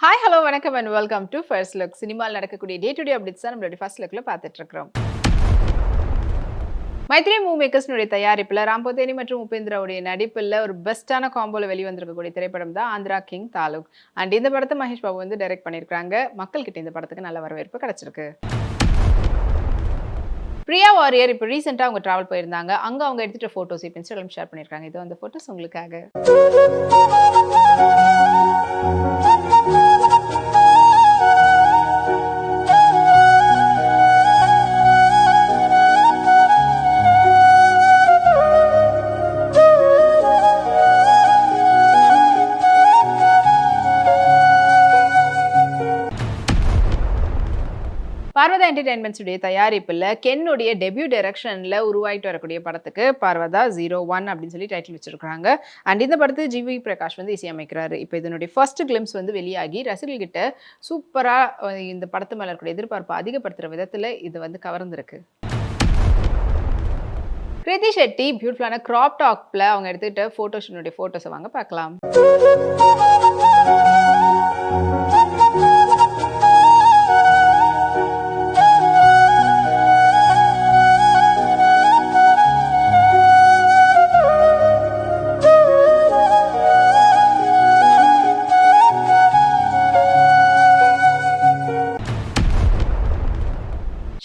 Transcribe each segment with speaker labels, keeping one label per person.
Speaker 1: Hi hello வணக்கம் and welcome to first look சினிமாவில் நடக்கக்கூடிய டே டு டே அப்டேட்ஸ் தான் நம்மளுடைய ஃபர்ஸ்ட் லுக்கில் பார்த்துட்டு இருக்கிறோம் மைத்ரி மூ மேக்கர்ஸ்னுடைய தயாரிப்பில் ராம்போதேனி மற்றும் உபேந்திராவுடைய நடிப்பில் ஒரு பெஸ்ட்டான காம்போவில் வெளிவந்திருக்கக்கூடிய திரைப்படம் தான் ஆந்திரா கிங் தாலுக் அண்ட் இந்த படத்தை மகேஷ் பாபு வந்து டைரக்ட் பண்ணியிருக்காங்க மக்கள்கிட்ட இந்த படத்துக்கு நல்ல வரவேற்பு கிடச்சிருக்கு. பிரியா வாரியர் இப்போ ரீசெண்டாக அவங்க ட்ராவல் போயிருந்தாங்க. அங்கே அவங்க எடுத்துகிட்ட ஃபோட்டோஸ் இப்போ இன்ஸ்டாகிராம் ஷேர் பண்ணியிருக்காங்க. இது அந்த ஃபோட்டோஸ் உங்களுக்காக. பார்வதா என்டர்டைன்மெண்ட்ஸுடைய தயாரிப்பில் கென்னுடைய டெபியூ டைரக்ஷனில் உருவாயிட்டு வரக்கூடிய படத்துக்கு பார்வதா ஜீரோ ஒன் அப்படின்னு சொல்லி டைட்டில் வச்சிருக்கிறாங்க அண்ட் இந்த படத்தை ஜிவி பிரகாஷ் வந்து இசையமைக்கிறாரு. இப்போ இதனுடைய ஃபர்ஸ்ட் கிளிம்ஸ் வந்து வெளியாகி ரசிகர்கிட்ட சூப்பராக இந்த படத்து மேலே இருக்கக்கூடிய எதிர்பார்ப்பு அதிகப்படுத்துகிற விதத்தில் இது வந்து கவர்ந்துருக்கு. கிருதி ஷெட்டி பியூட்டிஃபுல்லான கிராப் டாப்பில் அவங்க எடுத்துக்கிட்ட ஃபோட்டோஷனுடைய ஃபோட்டோஸை வாங்க பார்க்கலாம்.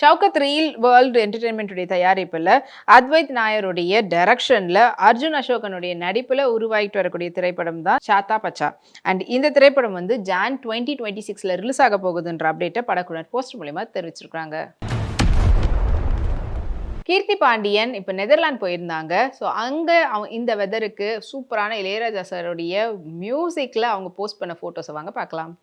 Speaker 1: ஷவுகத் ரீல் வேர்ல்டு என்டர்டெயின்மெண்ட்டுடைய தயாரிப்பில் அத்வைத் நாயருடைய டைரக்ஷனில் அர்ஜுன் அசோகனுடைய நடிப்பில் உருவாகிட்டு வரக்கூடிய திரைப்படம் தான் சாத்தா பச்சா. அண்ட் இந்த திரைப்படம் வந்து ஜான் டுவெண்ட்டி டுவெண்ட்டி சிக்ஸில் ரிலீஸ் ஆக போகுதுன்ற அப்டேட்டை படக்குழர் போஸ்ட் மூலயமா தெரிவிச்சிருக்காங்க. கீர்த்தி பாண்டியன் இப்போ நெதர்லாந்து போயிருந்தாங்க. ஸோ அங்கே அவங்க இந்த வெதருக்கு சூப்பரான இளையராஜா சாருடைய மியூசிக்கில் அவங்க போஸ்ட் பண்ண ஃபோட்டோஸை வாங்க பார்க்கலாம்.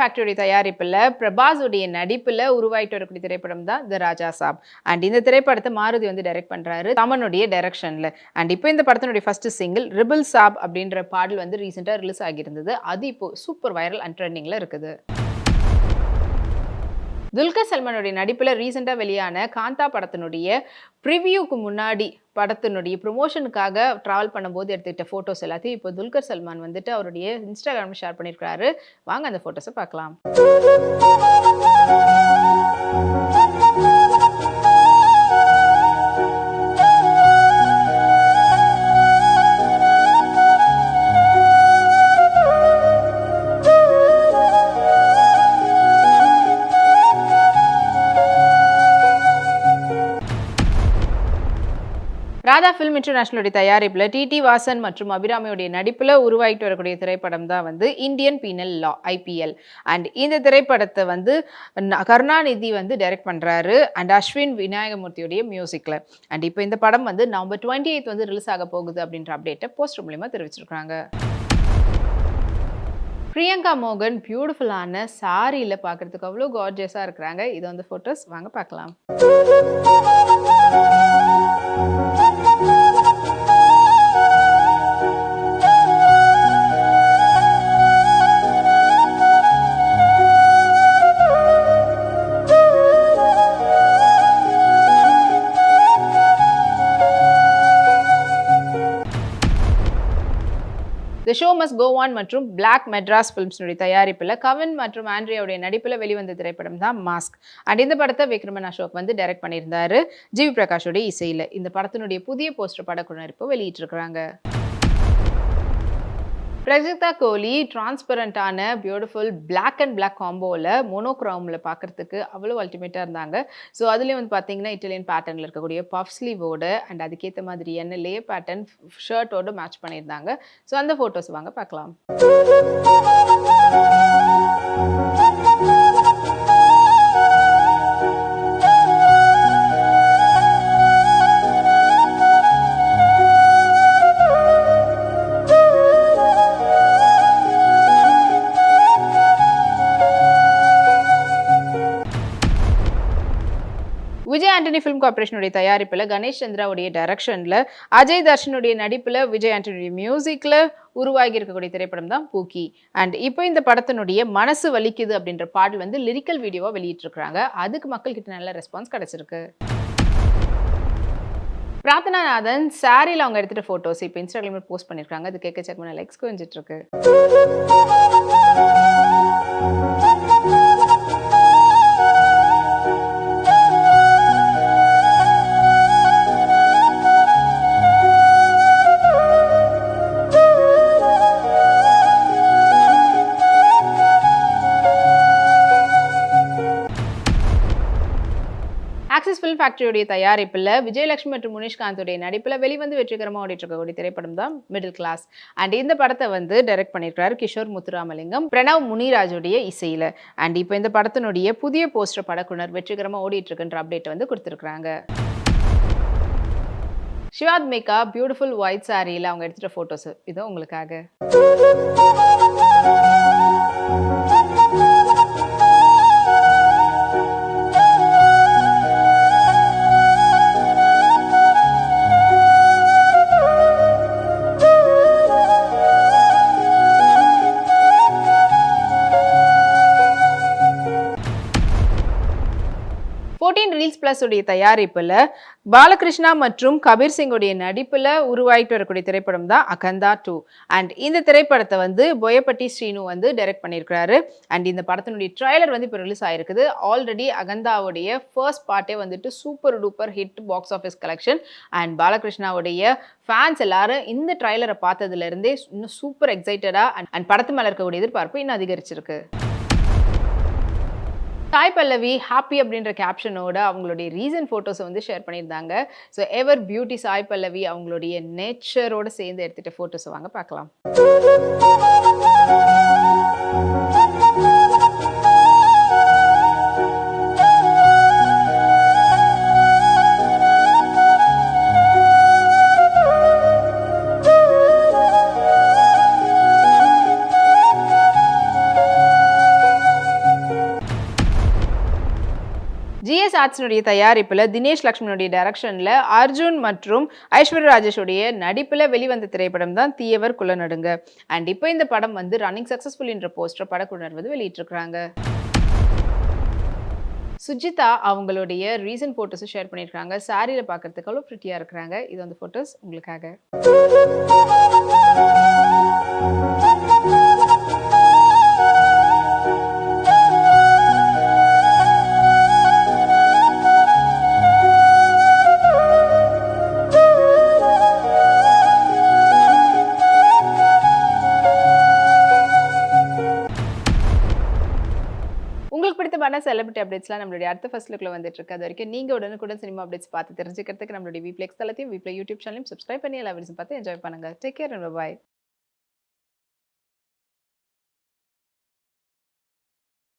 Speaker 1: ஃபேக்டரி தயாரிப்பில் பிரபாஸுடைய நடிப்பில் உருவாயிட்டு வரக்கூடிய திரைப்படம் தான் த ராஜா சாப் அண்ட் இந்த திரைப்படத்தை மாருதி வந்து டைரக்ட் பண்ணுறாரு தமனுடைய டைரக்ஷனில் அண்ட் இப்போ இந்த படத்தினுடைய ஃபர்ஸ்ட் சிங்கிள் ரிபிள் சாப் அப்படின்ற பாடல் வந்து ரீசெண்டாக ரிலீஸ் ஆகியிருந்தது. அது இப்போ சூப்பர் வைரல் அண்ட் ட்ரெண்டிங்கில் இருக்குது. துல்கர் சல்மானுடைய நடிப்பில் ரீசெண்டாக வெளியான காந்தா படத்தினுடைய ப்ரிவியூக்கு முன்னாடி படத்தினுடைய ப்ரொமோஷனுக்காக ட்ராவல் பண்ணும்போது எடுத்துக்கிட்ட ஃபோட்டோஸ் எல்லாத்தையும் இப்போ துல்கர் சல்மான் வந்துட்டு அவருடைய இன்ஸ்டாகிராமில் ஷேர் பண்ணியிருக்காரு வாங்க அந்த ஃபோட்டோஸை பார்க்கலாம். ராதா ஃபிலிம் இன்டர்நேஷனலுடைய தயாரிப்பில் டிடி வாசன் மற்றும் அபிராமியுடைய நடிப்பில் உருவாகிட்டு வரக்கூடிய திரைப்படம் தான் வந்து Indian penal law IPL and இந்த திரைப்படத்தை வந்து கருணாநிதி வந்து டைரக்ட் பண்ணுறாரு அண்ட் அஸ்வின் விநாயகமூர்த்தியுடைய மியூசிக்கில் அண்ட் இப்போ இந்த படம் வந்து நவம்பர் டுவெண்ட்டி எய்த் வந்து ரிலீஸ் ஆக போகுது அப்படின்ற அப்டேட்டை போஸ்டர் மூலிமா தெரிவிச்சிருக்காங்க. பிரியங்கா மோகன் பியூட்டிஃபுல்லான சாரியில் பார்க்குறதுக்கு அவ்வளோ கார்ஜியஸாக இருக்கிறாங்க. இது வந்து ஃபோட்டோஸ் வாங்க பார்க்கலாம். தி ஷோ மஸ் கோவான் மற்றும் பிளாக் மெட்ராஸ் ஃபிலிம்ஸினுடைய தயாரிப்பில் கவின் மற்றும் ஆண்ட்ரியாவுடைய நடிப்பில் வெளிவந்த திரைப்படம் தான் மாஸ்க் அண்ட் இந்த படத்தை விக்ரமன் அசோக் வந்து டைரக்ட் பண்ணியிருந்தார். ஜிவி பிரகாஷோடைய இசையில் இந்த படத்தினுடைய புதிய போஸ்டர் படக்குழுவினர் இப்போ வெளியிட்டிருக்கிறாங்க. பிரஜிதா கோலி டிரான்ஸ்பரண்டான பியூட்டிஃபுல் பிளாக் அண்ட் பிளாக் காம்போவில் மோனோக்ராமில் பார்க்குறதுக்கு அவ்வளோ அல்டிமேட்டாக இருந்தாங்க. ஸோ அதுலேயும் வந்து பார்த்தீங்கன்னா இட்டாலியன் பேட்டர்னில் இருக்கக்கூடிய பஃப் ஸ்லீவோட அண்ட் அதுக்கேற்ற மாதிரியான லே பேட்டர்ன் ஷர்ட்டோட மேட்ச் பண்ணியிருந்தாங்க. ஸோ அந்த ஃபோட்டோஸ் வாங்க பார்க்கலாம் விஜய் ஆண்டனி ஃபிலிம் கார்பரேஷனுடைய தயாரிப்பில் கணேஷ் சந்திராவுடைய டைரக்ஷனில் அஜய் தர்ஷனுடைய நடிப்பில் விஜய் ஆண்டனியுடைய மியூசிக்கில் உருவாகி இருக்கக்கூடிய திரைப்படம் தான் பூக்கி. அண்ட் இப்போ இந்த படத்தினுடைய மனசு வலிக்குது அப்படின்ற பாடல் வந்து லிரிக்கல் வீடியோவாக வெளியிட்டிருக்கிறாங்க. அதுக்கு மக்கள்கிட்ட நல்ல ரெஸ்பான்ஸ் கிடச்சிருக்கு. பிரார்த்தனாநாதன் சாரியில் அவங்க எடுத்துகிட்ட ஃபோட்டோஸ் இப்போ இன்ஸ்டாகிராமில் போஸ்ட் பண்ணியிருக்காங்க அது கேட்க செக் பண்ண லைக்ஸ் குறைஞ்சிட்ருக்கு ஃபேக்டரியுடைய தயாரிப்பில் விஜயலட்சுமி மற்றும் முனிஷ்காந்தோடைய நடிப்பில் வெளிவந்து வெற்றிகரமாக ஓடிட்டு இருக்கக்கூடிய திரைப்படம் தான் மிடில் கிளாஸ் அண்ட் இந்த படத்தை வந்து டைரக்ட் பண்ணியிருக்கிறார் கிஷோர் முத்துராமலிங்கம் பிரணவ் முனிராஜுடைய இசையில். அண்ட் இப்போ இந்த படத்தினுடைய புதிய போஸ்டர் படக்குனர் வெற்றிகரமாக ஓடிட்டு இருக்குன்ற அப்டேட் வந்து கொடுத்துருக்குறாங்க. சிவாத் மேக்கா பியூட்டிஃபுல் ஒயிட் சாரியில் அவங்க எடுத்துகிட்ட ஃபோட்டோஸ் இதோ உங்களுக்காக. பிளஸ் உடைய தயாரிப்பில் பாலகிருஷ்ணா மற்றும் கபீர் சிங்குடைய நடிப்பில் உருவாகிட்டு வரக்கூடிய திரைப்படம் தான் அகந்தா டூ அண்ட் இந்த திரைப்படத்தை வந்து பொயப்பட்டி ஸ்ரீனு வந்து டைரக்ட் பண்ணியிருக்கிறாரு. அண்ட் இந்த படத்தினுடைய ட்ரைலர் வந்து இப்போ ரிலீஸ் ஆயிருக்குது. ஆல்ரெடி அகந்தாவுடைய ஃபர்ஸ்ட் பார்ட்டே வந்துட்டு super duper hit box office collection and பாலகிருஷ்ணாவுடைய fans எல்லாரும் இந்த ட்ரைலரை பார்த்ததுலேருந்தே இன்னும் சூப்பர் எக்ஸைட்டடாக அண்ட் அண்ட் படத்து மேலே இருக்கக்கூடிய எதிர்பார்ப்பு இன்னும் அதிகரிச்சிருக்கு. தாய் பல்லவி ஹாப்பி அப்படின்ற கேப்ஷனோட அவங்களுடைய ரீசன் ஃபோட்டோஸை வந்து ஷேர் பண்ணியிருந்தாங்க. So ever beauty Sai Pallavi அவங்களுடைய நேச்சரோட சேர்ந்து எடுத்துகிட்ட ஃபோட்டோஸை வாங்க பார்க்கலாம். ஜிஎஸ் ஆர்ட்ஸினுடைய தயாரிப்பில் தினேஷ் லக்ஷ்மணுடைய டைரக்ஷனில் அர்ஜுன் மற்றும் ஐஸ்வர்யா ராஜேஷுடைய நடிப்பில் வெளிவந்த திரைப்படம் தான் தீயவர் குல நடுங்க. அண்ட் இப்போ இந்த படம் வந்து ரன்னிங் சக்ஸஸ்ஃபுல் என்ற போஸ்டர் படக்குழுனர் வந்து வெளியிட்டிருக்கிறாங்க. சுஜிதா அவங்களுடைய ரீசன்ட் ஃபோட்டோஸும் ஷேர் பண்ணியிருக்காங்க சாரியில் பார்க்குறதுக்கு அவ்வளோ ப்ரிட்டியாக இருக்கிறாங்க. இது வந்து ஃபோட்டோஸ் உங்களுக்காக. உங்களுக்கு பிடித்தமான செலிபிரிட்டி அப்டேட்ஸ்லாம் நம்மளுடைய அடுத்த ஃபர்ஸ்ட் லுக்கில் வந்துட்டு இருக்கு. அது வரைக்கும் நீங்கள் உடனுக்குடன் சினிமா அப்டேட்ஸ் பார்த்து தெரிஞ்சுக்கிறதுக்கு நம்மளுடைய வீப்ளெக்ஸ் தளத்தையும் வீப்ளே யூடியூப் சேனலையும் சப்ஸ்கிரைப் பண்ணி எல்லா வீடியோஸும் பார்த்து என்ஜாய் பண்ணுங்கள் டேக் கேர் பாய்